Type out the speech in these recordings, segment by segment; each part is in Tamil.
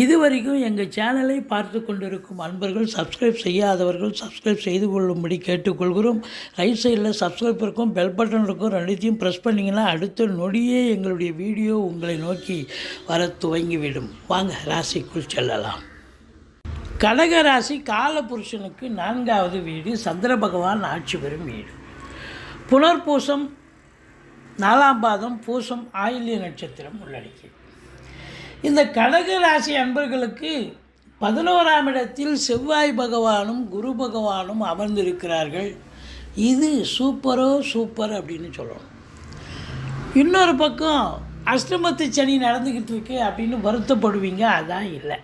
இதுவரைக்கும் எங்கள் சேனலை பார்த்து கொண்டிருக்கும் அன்பர்கள் சப்ஸ்கிரைப் செய்யாதவர்கள் சப்ஸ்கிரைப் செய்து கொள்ளும்படி கேட்டுக்கொள்கிறோம். ரைட் சைடில் சப்ஸ்கிரைப் இருக்கும் பெல் பட்டன் இருக்கும் ரெண்டுத்தையும் ப்ரெஸ் பண்ணிங்கன்னா அடுத்த நொடியே எங்களுடைய வீடியோ உங்களை நோக்கி வர துவங்கிவிடும். வாங்க ராசிக்குள் செல்லலாம். கடகராசி காலபுருஷனுக்கு நான்காவது வீடு சந்திர பகவான் ஆட்சி பெறும் வீடு. புனர்பூசம் நாலாம் பாதம் பூசம் ஆயில்ய நட்சத்திரம் உள்ளடக்கியது. இந்த கடக ராசி அன்பர்களுக்கு பதினோராம் இடத்தில் செவ்வாய் பகவானும் குரு பகவானும் அமர்ந்திருக்கிறார்கள். இது சூப்பரோ சூப்பர் அப்படின்னு சொல்லணும். இன்னொரு பக்கம் அஷ்டமத்து சனி நடந்துக்கிட்டு இருக்கு அப்படின்னு வருத்தப்படுவீங்க அதான் இல்லை.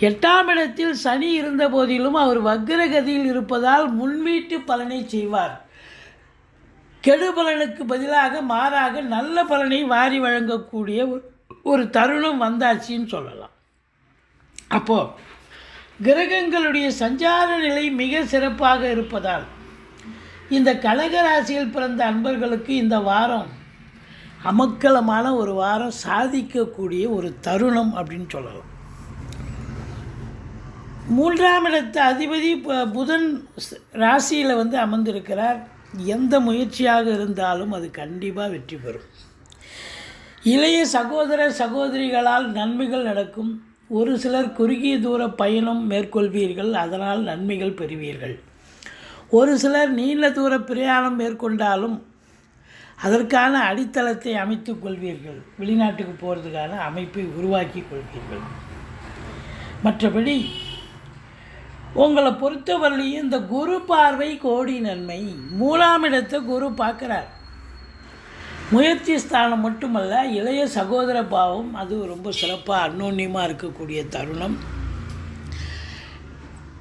எட்டாம் இடத்தில் சனி இருந்த போதிலும் அவர் வக்ரகதியில் இருப்பதால் முன்வீட்டு பலனை செய்வார். கெடு பலனுக்கு பதிலாக மாறாக நல்ல பலனை வாரி வழங்கக்கூடிய ஒரு ஒரு தருணம் வந்தாச்சுன்னு சொல்லலாம். அப்போது கிரகங்களுடைய சஞ்சார நிலை மிக சிறப்பாக இருப்பதால் இந்த கடகராசியில் பிறந்த அன்பர்களுக்கு இந்த வாரம் அமக்கலமான ஒரு வாரம் சாதிக்கக்கூடிய ஒரு தருணம் அப்படின்னு சொல்லலாம். மூன்றாம் இடத்து அதிபதி புதன் ராசியில் வந்து அமர்ந்திருக்கிறார். எந்த முயற்சியாக இருந்தாலும் அது கண்டிப்பாக வெற்றி பெறும். இளைய சகோதர சகோதரிகளால் நன்மைகள் நடக்கும். ஒரு சிலர் குறுகிய தூர பயணம் மேற்கொள்வீர்கள் அதனால் நன்மைகள் பெறுவீர்கள். ஒரு சிலர் நீண்ட தூர பிரயாணம் மேற்கொண்டாலும் அதற்கான அடித்தளத்தை அமைத்துக் கொள்வீர்கள். வெளிநாட்டுக்கு போகிறதுக்கான அமைப்பை உருவாக்கி கொள்வீர்கள். மற்றபடி உங்களை பொறுத்தவரையிலையும் இந்த குரு பார்வை கோடி நன்மை. மூணாம் இடத்தை குரு பார்க்குறார். முயற்சி ஸ்தானம் மட்டுமல்ல இளைய சகோதர பாவம் அது ரொம்ப சிறப்பாக அன்னோன்யமாக இருக்கக்கூடிய தருணம்.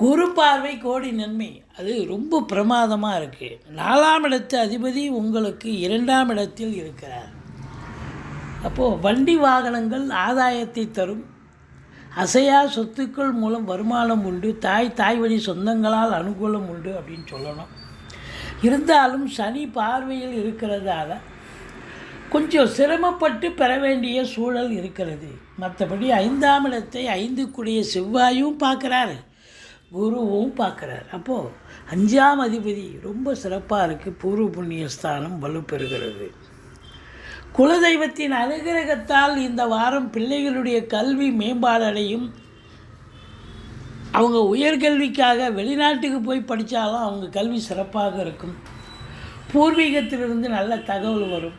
குரு பார்வை கோடி நன்மை. அது ரொம்ப பிரமாதமாக இருக்குது நாலாம் இடத்து அதிபதி உங்களுக்கு இரண்டாம் இடத்தில் இருக்கிறார். அப்போது வண்டி வாகனங்கள் ஆதாயத்தை தரும். அசையா சொத்துக்கள் மூலம் வருமானம் உண்டு. தாய் தாய் வழி சொந்தங்களால் அனுகூலம் உண்டு அப்படின்னு சொல்லணும். இருந்தாலும் சனி பார்வையில் இருக்கிறதால கொஞ்சம் சிரமப்பட்டு பெற வேண்டிய சூழல் இருக்கிறது. மற்றபடி ஐந்தாம் இடத்தை ஐந்துக்குடைய செவ்வாயும் பார்க்குறாரு. குருவும் பார்க்குறாரு. அப்போது அஞ்சாம் அதிபதி ரொம்ப சிறப்பாக இருக்குது பூர்வ புண்ணிய ஸ்தானம் வலுப்பெறுகிறது. குலதெய்வத்தின் அனுகிரகத்தால் இந்த வாரம் பிள்ளைகளுடைய கல்வி மேம்பாடடையும். அவங்க உயர்கல்விக்காக வெளிநாட்டுக்கு போய் படித்தாலும் அவங்க கல்வி சிறப்பாக இருக்கும். பூர்வீகத்திலிருந்து நல்ல தகவல் வரும்.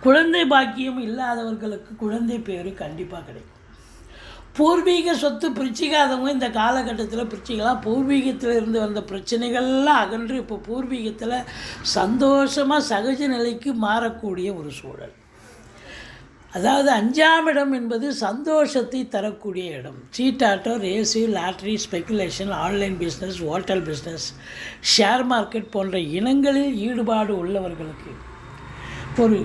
குழந்தை பாக்கியம் இல்லாதவர்களுக்கு குழந்தை பேரு கண்டிப்பாக கிடைக்கும். பூர்வீக சொத்து பிரிச்சிக்காதவங்க இந்த காலகட்டத்தில் பிரிச்சிக்கலாம். பூர்வீகத்தில் இருந்து வந்த பிரச்சனைகள்லாம் அகன்று இப்போ பூர்வீகத்தில் சந்தோஷமாக சகஜ நிலைக்கு மாறக்கூடிய ஒரு சூழல். அதாவது அஞ்சாம் இடம் என்பது சந்தோஷத்தை தரக்கூடிய இடம். சீட்டாட்டோ race lottery speculation online business hotel business share market போன்ற இனங்களில் ஈடுபாடு உள்ளவர்களுக்கு ஒரு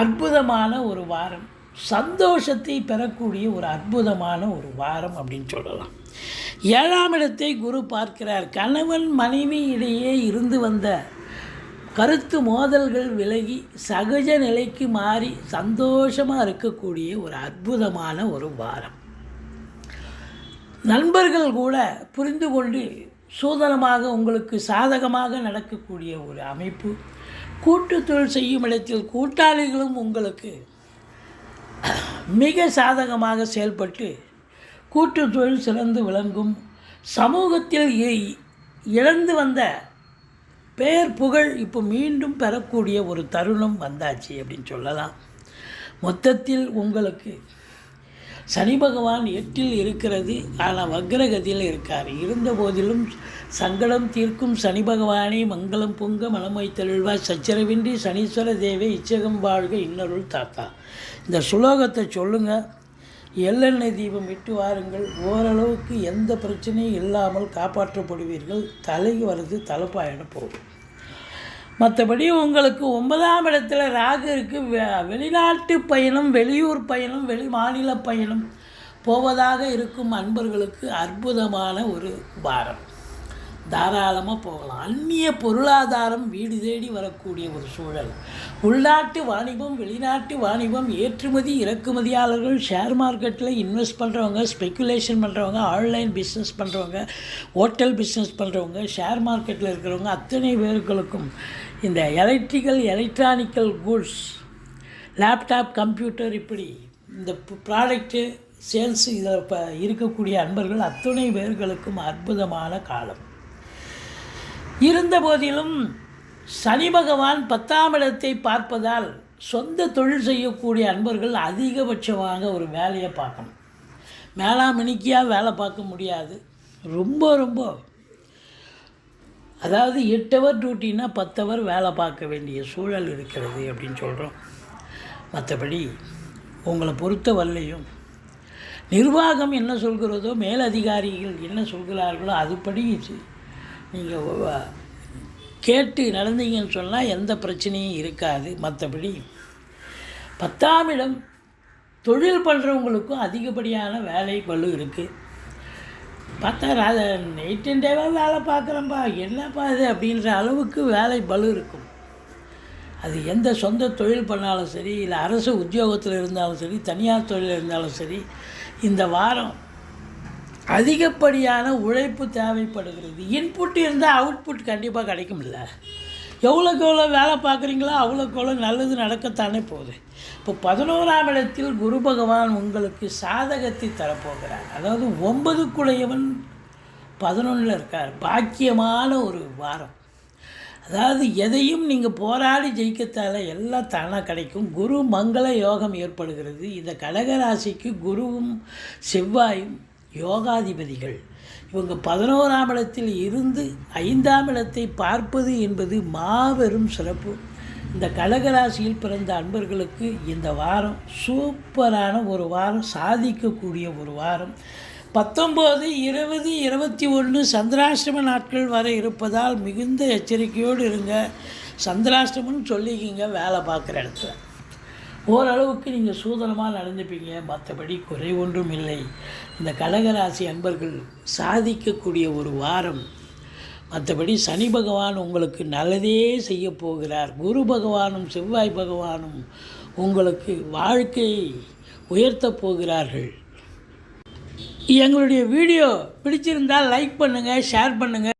அற்புதமான ஒரு வாரம். சந்தோஷத்தை பெறக்கூடிய ஒரு அற்புதமான ஒரு வாரம் அப்படின்னு சொல்லலாம். ஏழாம் இடத்தை குரு பார்க்கிறார். கணவன் மனைவி இடையே இருந்து வந்த கருத்து மோதல்கள் விலகி சகஜ நிலைக்கு மாறி சந்தோஷமாக இருக்கக்கூடிய ஒரு அற்புதமான ஒரு வாரம். நண்பர்கள் கூட புரிந்து கொண்டு சூதனமாக உங்களுக்கு சாதகமாக நடக்கக்கூடிய ஒரு அமைப்பு. கூட்டு தொழில் செய்யும் இடத்தில் கூட்டாளிகளும் உங்களுக்கு மிக சாதகமாக செயல்பட்டு கூட்டு தொழில் சிறந்து விளங்கும் சமூகத்தில் இழந்து வந்த பெயர் புகழ் இப்போ மீண்டும் பெறக்கூடிய ஒரு தருணம் வந்தாச்சு அப்படின்னு சொல்லலாம். மொத்தத்தில் உங்களுக்கு சனி பகவான் எட்டில் இருக்கிறது ஆனால் வக்ரகதியில் இருக்கார். இருந்த போதிலும் சங்கடம் தீர்க்கும் சனி பகவானே மங்களம் பொங்க மனமை தெளிவாய் சச்சரவின்றி சனீஸ்வர தேவை இச்சகம் வாழ்க இன்னொருள் தாத்தா. இந்த சுலோகத்தை சொல்லுங்கள் எள்ளெண்ணெய் தீபம் இட்டு வாருங்கள். ஓரளவுக்கு எந்த பிரச்சனையும் இல்லாமல் காப்பாற்றப்படுவீர்கள். தலைக்கு வருது தலைப்பாயிட போகும் மற்றபடி உங்களுக்கு ஒன்பதாம் இடத்துல ராகு இருக்குது வெ- வெளிநாட்டு பயணம் வெளியூர் பயணம் வெளி மாநில பயணம் போவதாக இருக்கும் அன்பர்களுக்கு அற்புதமான ஒரு வாரம். தாராளமாக போகலாம். அந்நிய பொருளாதாரம் வீடு தேடி வரக்கூடிய ஒரு சூழல். உள்நாட்டு வாணிபம் வெளிநாட்டு வாணிபம் ஏற்றுமதி இறக்குமதியாளர்கள் ஷேர் மார்க்கெட்டில் இன்வெஸ்ட் பண்ணுறவங்க ஸ்பெக்குலேஷன் பண்ணுறவங்க ஆன்லைன் பிஸ்னஸ் பண்ணுறவங்க ஹோட்டல் பிஸ்னஸ் பண்ணுறவங்க ஷேர் மார்க்கெட்டில் இருக்கிறவங்க அத்தனை பேர்களுக்கும் இந்த electrical electronical goods laptop computer இப்படி இந்த ப்ராடக்ட்டு சேல்ஸ் இதில் இப்போ இருக்கக்கூடிய அன்பர்கள் அத்தனை பேர்களுக்கும் அற்புதமான காலம். இருந்த போதிலும் சனி பகவான் பத்தாம் இடத்தை பார்ப்பதால் சொந்த தொழில் செய்யக்கூடிய அன்பர்கள் அதிகபட்சமாக ஒரு வேலையை பார்க்கணும். மேலாமணிக்கியாக வேலை பார்க்க முடியாது. ரொம்ப ரொம்ப. அதாவது எட்டு ஹவர் டியூட்டினா பத்து ஹவர் வேலை பார்க்க வேண்டிய சூழல் இருக்கிறது அப்படின்னு சொல்கிறோம் மற்றபடி உங்களை பொறுத்த வரலையும் நிர்வாகம் என்ன சொல்கிறதோ மேலதிகாரிகள் என்ன சொல்கிறார்களோ அதுபடி நீங்கள் கேட்டு நடந்தீங்கன்னு சொன்னால் எந்த பிரச்சனையும் இருக்காது. மற்றபடி பத்தாம் இடம் தொழில் பண்ணுறவங்களுக்கும் அதிகப்படியான வேலை பழு இருக்குது பார்த்தா அதை நைட் அண்ட் டேவாக வேலை பார்க்குறேன்ப்பா என்னப்பா இது அப்படின்ற அளவுக்கு வேலை பளு இருக்கும். அது எந்த சொந்த தொழில் பண்ணாலும் சரி இல்லை அரசு உத்தியோகத்தில் இருந்தாலும் சரி தனியார் தொழில் இருந்தாலும் சரி இந்த வாரம் அதிகப்படியான உழைப்பு தேவைப்படுகிறது. இன்புட் இருந்தால் அவுட்புட் கண்டிப்பாக கிடைக்கும்ல. எவ்வளோக்கு எவ்வளோ வேலை பார்க்குறீங்களோ அவ்வளோக்கு எவ்வளோ நல்லது நடக்கத்தானே போகுது. இப்போ பதினோராம் இடத்தில் குரு பகவான் உங்களுக்கு சாதகத்தை தரப்போகிறார். அதாவது ஒன்பதுக்குடையவன் பதினொன்றில் இருக்கார். பாக்கியமான ஒரு வாரம். அதாவது எதையும் நீங்கள் போராடி ஜெயிக்கத்தால எல்லாம் தானாக கிடைக்கும். குரு மங்கள யோகம் ஏற்படுகிறது. இந்த கடகராசிக்கு குருவும் செவ்வாயும் யோகாதிபதிகள். இவங்க பதினோராம் இடத்தில் இருந்து ஐந்தாம் இடத்தை பார்ப்பது என்பது மாபெரும் சிறப்பு. இந்த கடகராசியில் பிறந்த அன்பர்களுக்கு இந்த வாரம் சூப்பரான ஒரு வாரம் சாதிக்கக்கூடிய ஒரு வாரம். பத்தொம்போது இருபது இருபத்தி ஒன்று சந்திராஷ்டம நாட்கள் வர இருப்பதால் மிகுந்த எச்சரிக்கையோடு இருங்க. சந்திராஷ்டமம்னு சொல்லிக்கிங்க வேலை பார்க்குற இடத்துல. ஓரளவுக்கு நீங்கள் சூதனமாக நடந்துப்பீங்க. மற்றபடி குறை ஒன்றும் இல்லை. இந்த கடகராசி அன்பர்கள் சாதிக்கக்கூடிய ஒரு வாரம். மற்றபடி சனி பகவான் உங்களுக்கு நல்லதே செய்ய போகிறார். குரு பகவானும் செவ்வாய் பகவானும் உங்களுக்கு வாழ்க்கையை உயர்த்தப் போகிறார்கள். எங்களுடைய வீடியோ பிடிச்சிருந்தால் லைக் பண்ணுங்கள் ஷேர் பண்ணுங்கள்